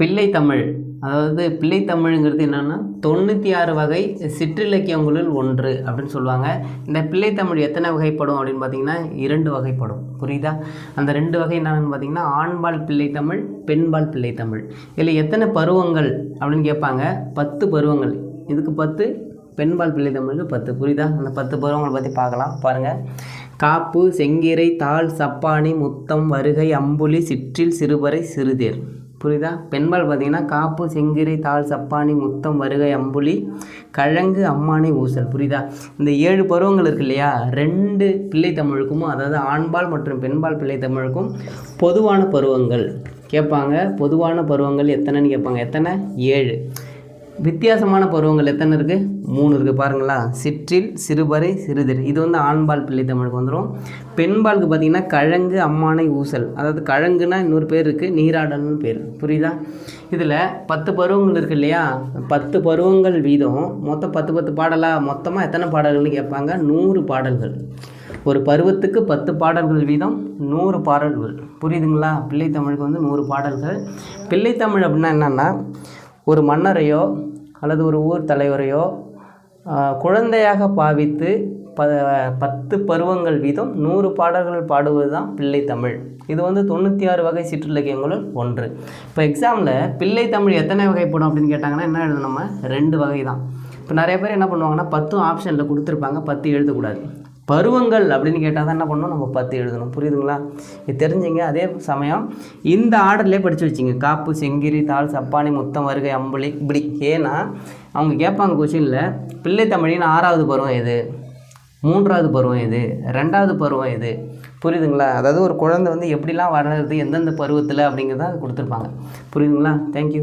பிள்ளைத்தமிழ் அதாவது பிள்ளைத்தமிழ்ங்கிறது என்னென்னா தொண்ணூற்றி ஆறு வகை சிற்றிலக்கியங்களுள் ஒன்று அப்படின்னு சொல்லுவாங்க. இந்த பிள்ளைத்தமிழ் எத்தனை வகைப்படும் அப்படின்னு பார்த்தீங்கன்னா இரண்டு வகைப்படும். புரியுதா? அந்த ரெண்டு வகை என்னென்னு பார்த்தீங்கன்னா ஆண்பால் பிள்ளைத்தமிழ் பெண்பால் பிள்ளைத்தமிழ் இதில் எத்தனை பருவங்கள் அப்படின்னு கேட்பாங்க? பத்து பருவங்கள். இதுக்கு பத்து பெண்பால் பிள்ளைத்தமிழுக்கு பத்து. புரியுதா? அந்த பத்து பருவங்களை பற்றி பார்க்கலாம். பாருங்கள் காப்பு செங்கீரை தாள் சப்பானி முத்தம் வருகை அம்புலி சிற்றில் சிறுபறை சிறுதேர். புரியுதா? பெண்பால் பார்த்தீங்கன்னா காப்பு செங்கிரை தாள் சப்பானி முத்தம் வருகை அம்புலி கழங்கு அம்மானை ஊசல். புரியுதா? இந்த ஏழு பருவங்கள் இருக்கு இல்லையா? ரெண்டு பிள்ளை தமிழுக்கும் அதாவது ஆண்பால் மற்றும் பெண்பால் பிள்ளை தமிழுக்கும் பொதுவான பருவங்கள். கேட்பாங்க பொதுவான பருவங்கள் எத்தனைன்னு கேட்பாங்க. எத்தனை? ஏழு. வித்தியாசமான பருவங்கள் எத்தனை இருக்குது மூணு இருக்குது பாருங்களா. சிற்றில் சிறுபறை சிறுதிர். இது வந்து ஆண்பால் பிள்ளை தமிழுக்கு வந்துடும் பெண்பாலுக்கு பார்த்தீங்கன்னா கழங்கு அம்மானை ஊசல். அதாவது கழங்குனா இன்னொரு பேர் இருக்குது நீராடல்னு பேர். புரியுதா? இதில் பத்து பருவங்கள் இருக்குது இல்லையா? பத்து பருவங்கள் வீதம். மொத்தம் பத்து பத்து பாடலாக மொத்தமாக எத்தனை பாடல்கள்னு கேட்பாங்க? நூறு பாடல்கள். ஒரு பருவத்துக்கு பத்து பாடல்கள் வீதம் நூறு பாடல்கள். புரியுதுங்களா? பிள்ளைத்தமிழுக்கு வந்து நூறு பாடல்கள். பிள்ளைத்தமிழ் அப்படின்னா என்னென்னா ஒரு மன்னரையோ அல்லது ஒரு ஊர் தலைவரையோ குழந்தையாக பாவித்து ப பத்து பருவங்கள் வீதம் நூறு பாடல்கள் பாடுவது தான் பிள்ளைத்தமிழ் இது வந்து தொண்ணூற்றி ஆறு வகை சிற்றிலக்கியங்களுள் ஒன்று. இப்போ எக்ஸாமில் பிள்ளைத்தமிழ் எத்தனை வகைப்படும் அப்படின்னு கேட்டாங்கன்னா என்ன எழுதணும் நம்ம ரெண்டு வகை தான் இப்போ நிறைய பேர் என்ன பண்ணுவாங்கன்னா பத்தும் ஆப்ஷனில் கொடுத்துருப்பாங்க பத்து எழுதக்கூடாது. பருவங்கள் அப்படின்னு கேட்டால் தான் என்ன பண்ணணும் நம்ம பத்து எழுதணும். புரியுதுங்களா? இது தெரிஞ்சுங்க. அதே சமயம் இந்த ஆர்டர்லேயே படித்து வச்சிங்க. காப்பு செங்கிரி தாள் சப்பானி முத்தம் வருகை அம்புலி இப்படி. ஏன்னா அவங்க கேட்பாங்க கொஷினில் பிள்ளை தமிழின் ஆறாவது பருவம் எது? மூன்றாவது பருவம் எது? ரெண்டாவது பருவம் எது? புரியுதுங்களா? அதாவது ஒரு குழந்தை வந்து எப்படிலாம் வளருது எந்தெந்த பருவத்தில் அப்படிங்கிறத கொடுத்துருப்பாங்க. புரியுதுங்களா? தேங்க்யூ